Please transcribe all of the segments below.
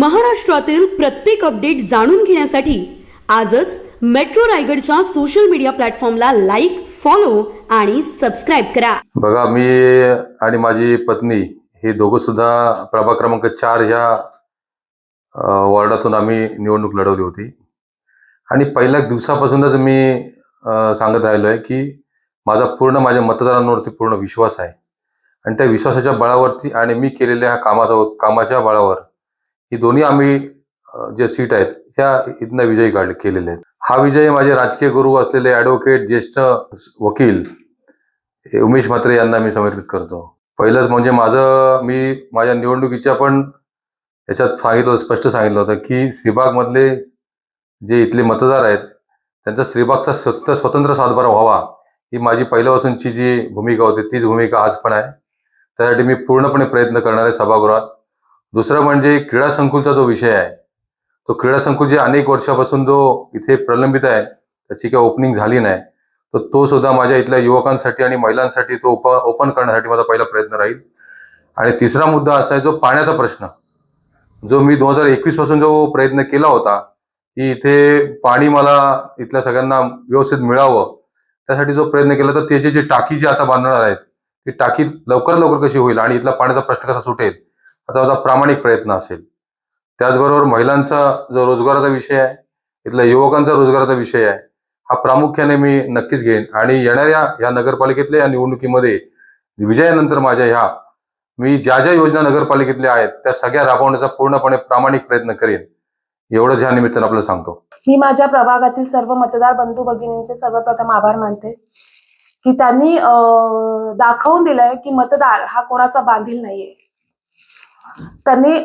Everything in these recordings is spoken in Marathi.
महाराष्ट्रातील प्रत्येक अपडेट जाणून घेण्यासाठी आजच मेट्रो रायगडच्या सोशल मीडिया प्लॅटफॉर्मला लाईक फॉलो आणि सबस्क्राईब करा. बघा मी आणि माझी पत्नी हे दोघं सुद्धा प्रभाग क्रमांक चार ह्या वॉर्डातून आम्ही निवडणूक लढवली होती. आणि पहिल्या दिवसापासूनच मी सांगत राहिलो आहे की माझा पूर्ण माझ्या मतदारांवरती पूर्ण विश्वास आहे. आणि त्या विश्वासाच्या बळावरती आणि मी केलेल्या ह्या कामाचा कामाच्या बळावर ही दोन्ही आम्ही जे सीट आहेत ह्या इथनं विजयी काढ केलेले आहेत. हा विजय माझे राजकीय गुरु असलेले ॲडव्होकेट ज्येष्ठ वकील उमेश म्हात्रे यांना मी समर्पित करतो. पहिलंच म्हणजे माझं मी माझ्या निवडणुकीच्या पण याच्यात सांगितलं स्पष्ट सांगितलं होतं की श्रीबागमधले जे इथले मतदार आहेत त्यांचा श्रीबागचा स्वतः स्वतंत्र सातबारा व्हावा ही माझी पहिल्यापासूनची जी भूमिका होती तीच भूमिका आज पण आहे. त्यासाठी मी पूर्णपणे प्रयत्न करणार आहे सभागृहात. दुसरं म्हणजे क्रीडा संकुलचा जो विषय आहे तो क्रीडा संकुल जे अनेक वर्षापासून जो इथे प्रलंबित आहे त्याची काही ओपनिंग झाली नाही. तर तो सुद्धा माझ्या इथल्या युवकांसाठी आणि महिलांसाठी तो ओप ओपन करण्यासाठी माझा पहिला प्रयत्न राहील. आणि तिसरा मुद्दा असा आहे जो पाण्याचा प्रश्न. जो मी दोन हजार एकवीसपासून जो प्रयत्न केला होता की इथे पाणी मला इथल्या सगळ्यांना व्यवस्थित मिळावं त्यासाठी जो प्रयत्न केला तर त्याची जी टाकी जी आता बांधणार आहेत ती टाकी लवकर लवकर कशी होईल आणि इथला पाण्याचा प्रश्न कसा सुटेल असा माझा प्रामाणिक प्रयत्न असेल. त्याचबरोबर महिलांचा जो रोजगाराचा विषय आहे इथल्या युवकांचा रोजगाराचा विषय आहे हा प्रामुख्याने मी नक्कीच घेईन. आणि येणाऱ्या या नगरपालिकेतल्या या निवडणुकीमध्ये विजयानंतर माझ्या ह्या मी ज्या ज्या योजना नगरपालिकेतल्या आहेत त्या सगळ्या राबवण्याचा पूर्णपणे प्रामाणिक प्रयत्न करेन. एवढंच ह्या निमित्तानं आपल्याला सांगतो. मी माझ्या प्रभागातील सर्व मतदार बंधू भगिनींचे सर्वप्रथम आभार मानते. की त्यांनी दाखवून दिलंय की मतदार हा कोणाचा बांधील नाहीये. त्यांनी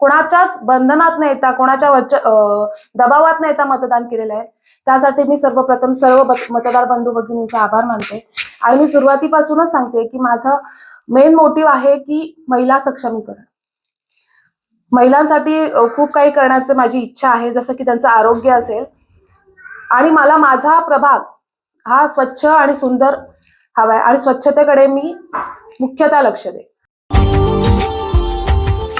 कोणाच्याच बंधनात न येता कोणाच्या वरच्या दबावात न येता मतदान केलेलं आहे. त्यासाठी मी सर्वप्रथम सर्व मतदार बंधू भगिनींचे आभार मानते. आणि मी सुरुवातीपासूनच सांगते की माझं मेन मोटिव्ह आहे की महिला सक्षमीकरण. महिलांसाठी खूप काही करण्याची माझी इच्छा आहे जसं की त्यांचं आरोग्य असेल. आणि मला माझा प्रभाग हा स्वच्छ आणि सुंदर हवा आहे. आणि स्वच्छतेकडे मी मुख्यतः लक्ष दे